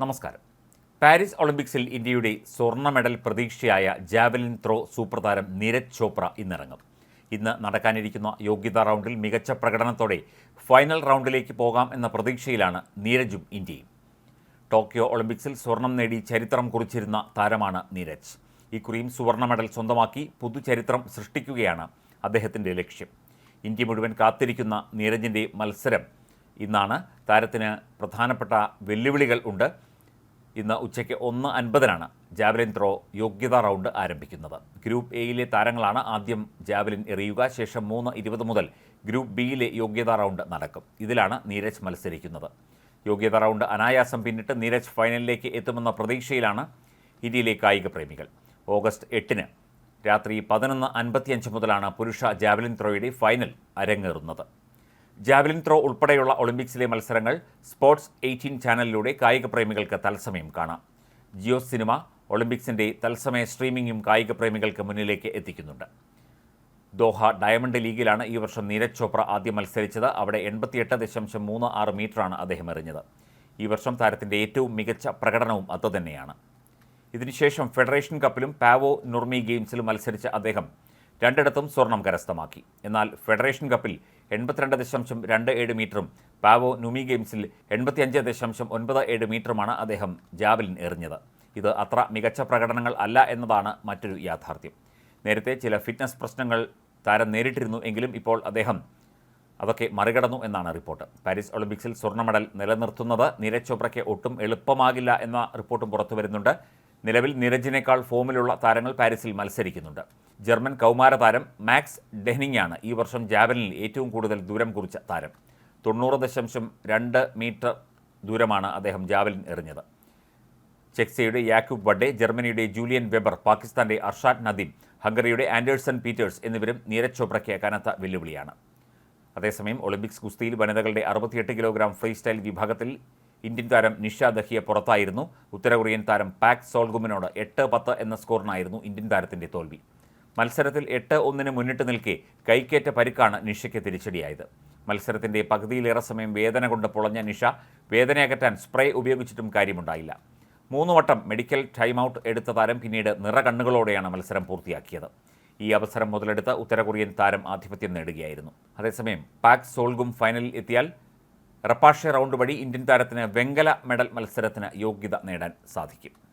നമസ്കാരം. പാരീസ് ഒളിമ്പിക്സിൽ ഇന്ത്യയുടെ സ്വർണ മെഡൽ പ്രതീക്ഷയായ ജാവലിൻ ത്രോ സൂപ്പർ താരം നീരജ് ചോപ്ര ഇന്നിറങ്ങും. ഇന്ന് നടക്കാനിരിക്കുന്ന യോഗ്യതാ റൗണ്ടിൽ മികച്ച പ്രകടനത്തോടെ ഫൈനൽ റൗണ്ടിലേക്ക് പോകാം എന്ന പ്രതീക്ഷയിലാണ് നീരജും ഇന്ത്യയും. ടോക്കിയോ ഒളിമ്പിക്സിൽ സ്വർണം നേടി ചരിത്രം കുറിച്ചിരുന്ന താരമാണ് നീരജ്. ഇക്കുറിയും സുവർണ മെഡൽ സ്വന്തമാക്കി പുതുചരിത്രം സൃഷ്ടിക്കുകയാണ് അദ്ദേഹത്തിന്റെ ലക്ഷ്യം. ഇന്ത്യ മുഴുവൻ കാത്തിരിക്കുന്ന നീരജിന്റെ മത്സരം. ഇന്നാണ് താരത്തിന് പ്രധാനപ്പെട്ട വെല്ലുവിളികൾ ഉണ്ട്. ഇന്ന് ഉച്ചയ്ക്ക് ഒന്ന് അൻപതിനാണ് ജാവലിൻ ത്രോ യോഗ്യതാ റൗണ്ട് ആരംഭിക്കുന്നത്. ഗ്രൂപ്പ് എയിലെ താരങ്ങളാണ് ആദ്യം ജാവലിൻ എറിയുക ശേഷം മൂന്ന് ഇരുപത് മുതൽ ഗ്രൂപ്പ് ബിയിലെ യോഗ്യതാ റൗണ്ട് നടക്കും. ഇതിലാണ് നീരജ് മത്സരിക്കുന്നത്. യോഗ്യതാ റൗണ്ട് അനായാസം പിന്നിട്ട് നീരജ് ഫൈനലിലേക്ക് എത്തുമെന്ന പ്രതീക്ഷയിലാണ് ഇന്ത്യയിലെ കായിക പ്രേമികൾ. ഓഗസ്റ്റ് എട്ടിന് രാത്രി പതിനൊന്ന് അൻപത്തിയഞ്ച് മുതലാണ് പുരുഷ ജാവലിൻ ത്രോയുടെ ഫൈനൽ അരങ്ങേറുന്നത്. ജാവലിൻ ത്രോ ഉൾപ്പെടെയുള്ള ഒളിമ്പിക്സിലെ മത്സരങ്ങൾ സ്പോർട്സ് എയ്റ്റീൻ ചാനലിലൂടെ കായിക പ്രേമികൾക്ക് തത്സമയം കാണാം. ജിയോ സിനിമ ഒളിമ്പിക്സിന്റെ തത്സമയ സ്ട്രീമിംഗും കായിക പ്രേമികൾക്ക് മുന്നിലേക്ക് എത്തിക്കുന്നുണ്ട്. ദോഹ ഡയമണ്ട് ലീഗിലാണ് ഈ വർഷം നീരജ് ചോപ്ര ആദ്യം മത്സരിച്ചത്. അവിടെ എൺപത്തിയെട്ട് ദശാംശം മൂന്ന് ആറ് മീറ്ററാണ് അദ്ദേഹം എറിഞ്ഞത്. ഈ വർഷം താരത്തിന്റെ ഏറ്റവും മികച്ച പ്രകടനവും അതുതന്നെയാണ്. ഇതിനുശേഷം ഫെഡറേഷൻ കപ്പിലും പാവോ നുർമി ഗെയിംസിലും മത്സരിച്ച അദ്ദേഹം രണ്ടിടത്തും സ്വർണം കരസ്ഥമാക്കി. എന്നാൽ ഫെഡറേഷൻ കപ്പിൽ എൺപത്തിരണ്ട് ദശാംശം രണ്ട് ഏഴ് മീറ്ററും പാവോ നുമി ഗെയിംസിൽ എൺപത്തിയഞ്ച് ദശാംശം ഒൻപത് ഏഴ് മീറ്ററുമാണ് അദ്ദേഹം ജാവലിൻ എറിഞ്ഞത്. ഇത് അത്ര മികച്ച പ്രകടനങ്ങൾ അല്ല എന്നതാണ് മറ്റൊരു യാഥാർത്ഥ്യം. നേരത്തെ ചില ഫിറ്റ്നസ് പ്രശ്നങ്ങൾ താരം നേരിട്ടിരുന്നു എങ്കിലും ഇപ്പോൾ അദ്ദേഹം അതൊക്കെ മറികടന്നു എന്നാണ് റിപ്പോർട്ട്. പാരീസ് ഒളിമ്പിക്സിൽ സ്വർണ മെഡൽ നിലനിർത്തുന്നത് നീരജ് ചോപ്രയ്ക്ക് ഒട്ടും എളുപ്പമാകില്ല എന്ന റിപ്പോർട്ടും പുറത്തു വരുന്നുണ്ട് നിലവിൽ നീരജിനേക്കാൾ ഫോമിലുള്ള താരങ്ങൾ പാരീസിൽ മത്സരിക്കുന്നുണ്ട്. ജർമ്മൻ കൗമാര താരം മാക്സ് ഡെഹ്നിങ്ങാണ് ഈ വർഷം ജാവലിനിൽ ഏറ്റവും കൂടുതൽ ദൂരം കുറിച്ച താരം. തൊണ്ണൂറ് ദശാംശം രണ്ട് മീറ്റർ ദൂരമാണ് അദ്ദേഹം ജാവലിൻ എറിഞ്ഞത്. ചെക്സയുടെ യാക്യൂബ് വഡെ ജർമ്മനിയുടെ ജൂലിയൻ വെബർ പാകിസ്ഥാന്റെ അർഷാദ് നദീം ഹംഗറിയുടെ ആൻഡേഴ്സൺ പീറ്റേഴ്സ് എന്നിവരും നീരജ് ചോപ്രയ്ക്ക് കനത്ത വെല്ലുവിളിയാണ്. അതേസമയം ഒളിമ്പിക്സ് കുസ്തിയിൽ വനിതകളുടെ അറുപത്തിയെട്ട് കിലോഗ്രാം ഫ്രീ സ്റ്റൈൽ വിഭാഗത്തിൽ ഇന്ത്യൻ താരം നിഷ ദഹിയ പുറത്തായിരുന്നു. ഉത്തരകൊറിയൻ താരം പാക് സോൾഗുമിനോട് എട്ട് പത്ത് എന്ന സ്കോറിനായിരുന്നു ഇന്ത്യൻ താരത്തിന്റെ തോൽവി. മത്സരത്തിൽ എട്ട് ഒന്നിന് മുന്നിട്ട് നിൽക്കെ കൈക്കേറ്റ പരിക്കാണ് നിഷയ്ക്ക് തിരിച്ചടിയായത്. മത്സരത്തിന്റെ പകുതിയിലേറെ സമയം വേദന കൊണ്ട് പൊളഞ്ഞ നിഷ വേദനയകറ്റാൻ സ്പ്രേ ഉപയോഗിച്ചിട്ടും കാര്യമുണ്ടായില്ല. മൂന്ന് വട്ടം മെഡിക്കൽ ടൈം ഔട്ട് എടുത്ത താരം പിന്നീട് നിറകണ്ണുകളോടെയാണ് മത്സരം പൂർത്തിയാക്കിയത്. ഈ അവസരം മുതലെടുത്ത് ഉത്തര കൊറിയൻ താരം ആധിപത്യം നേടുകയായിരുന്നു. അതേസമയം പാക് സോൾഗും ഫൈനലിൽ എത്തിയാൽ റപ്പാഷെ റൗണ്ട് വഴി ഇന്ത്യൻ താരത്തിന് വെങ്കല മെഡൽ മത്സരത്തിന് യോഗ്യത നേടാൻ സാധിക്കും.